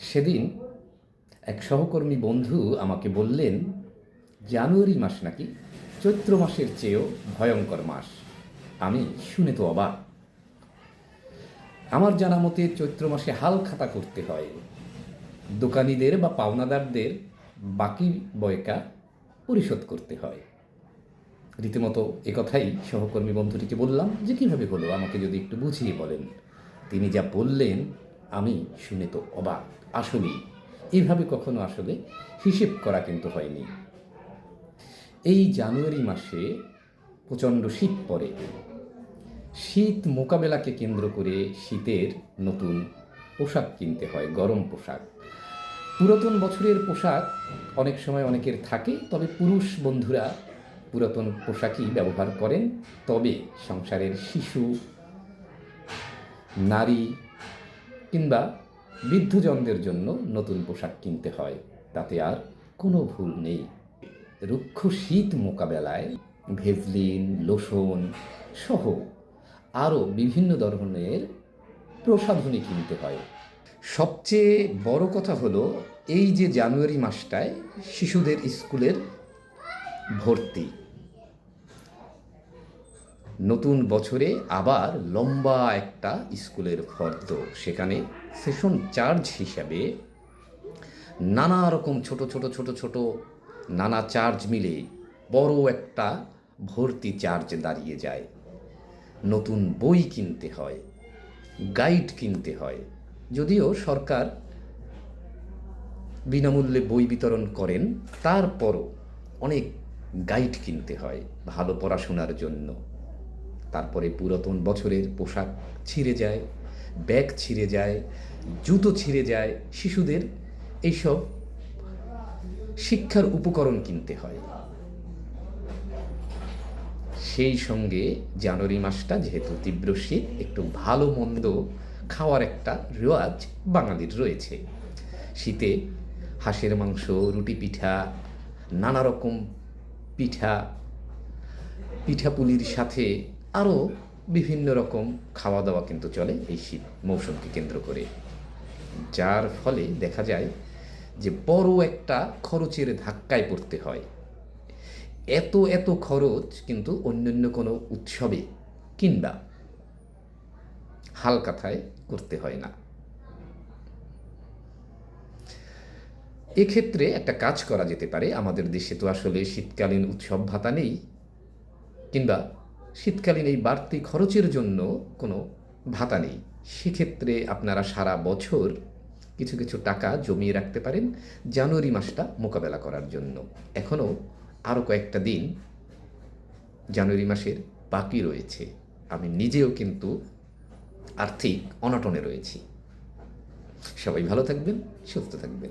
সেদিন এক সহকর্মী বন্ধু আমাকে বললেন, জানুয়ারি মাস নাকি? চৈত্র মাসের চেয়েও ভয়ঙ্কর মাস। আমি শুনে তো অবাক। আমার জানা মতে চৈত্র মাসে হাল খাতা করতে হয়। দোকানিদের বা পাওনাদারদের বাকি বয়কা পরিশোধ করতে হয়। রীতিমতো একথাই সহকর্মী বন্ধুটিকে বললাম, যে কীভাবে হলো? আমাকে যদি একটু বুঝিয়ে বলেন। তিনি যা বললেন আমি শুনে তো অবাক। আসলেই এভাবে কখনো আসলে হিসেব করা কিন্তু হয়নি। এই জানুয়ারি মাসে প্রচণ্ড শীত পড়ে। শীত মোকাবেলাকে কেন্দ্র করে শীতের নতুন পোশাক কিনতে হয়, গরম পোশাক। পুরাতন বছরের পোশাক অনেক সময় অনেকের থাকে, তবে পুরুষ বন্ধুরা পুরাতন পোশাকই ব্যবহার করেন। তবে সংসারের শিশু, নারী কিংবা বৃদ্ধজনদের জন্য নতুন পোশাক কিনতে হয়, তাতে আর কোনো ভুল নেই। রুক্ষ শীত মোকাবেলায় ভেজলিন, লোশন সহ আরও বিভিন্ন ধরনের প্রসাধনী কিনতে হয়। সবচেয়ে বড় কথা হলো, এই যে জানুয়ারি মাসটায় শিশুদের স্কুলের ভর্তি। নতুন বছরে আবার লম্বা একটা স্কুলের ফর্দ। সেখানে সেশন চার্জ হিসাবে নানা রকম ছোট ছোট ছোট ছোট নানা চার্জ মিলে বড় একটা ভর্তি চার্জ দাঁড়িয়ে যায়। নতুন বই কিনতে হয়, গাইড কিনতে হয়। যদিও সরকার বিনামূল্যে বই বিতরণ করেন, তারপরও অনেক গাইড কিনতে হয় ভালো পড়াশোনার জন্য। তারপরে পুরাতন বছরের পোশাক ছিঁড়ে যায়, ব্যাগ ছিঁড়ে যায়, জুতো ছিঁড়ে যায়, শিশুদের এইসব শিক্ষার উপকরণ কিনতে হয়। সেই সঙ্গে জানুয়ারি মাসটা যেহেতু তীব্র শীত, একটু ভালো মন্দ খাওয়ার একটা রেওয়াজ বাঙালির রয়েছে। শীতে হাঁসের মাংস, রুটি পিঠা, নানা রকম পিঠা পিঠাপুলির সাথে আরও বিভিন্ন রকম খাওয়া দাওয়া কিন্তু চলে এই শীত মৌসুমকে কেন্দ্র করে। যার ফলে দেখা যায় যে বড় একটা খরচের ধাক্কায় পড়তে হয়। এত এত খরচ কিন্তু অন্যান্য কোনো উৎসবে কিংবা হালকাথায় করতে হয় না। এক্ষেত্রে একটা কাজ করা যেতে পারে। আমাদের দেশে তো আসলে শীতকালীন উৎসব ভাতা নেই কিংবা শীতকালীন এই বাড়তি খরচের জন্য কোনো ভাতা নেই। সেক্ষেত্রে আপনারা সারা বছর কিছু কিছু টাকা জমিয়ে রাখতে পারেন জানুয়ারি মাসটা মোকাবেলা করার জন্য। এখনও আরও কয়েকটা দিন জানুয়ারি মাসের বাকি রয়েছে। আমি নিজেও কিন্তু আর্থিক অনটনে রয়েছি। সবাই ভালো থাকবেন, সুস্থ থাকবেন।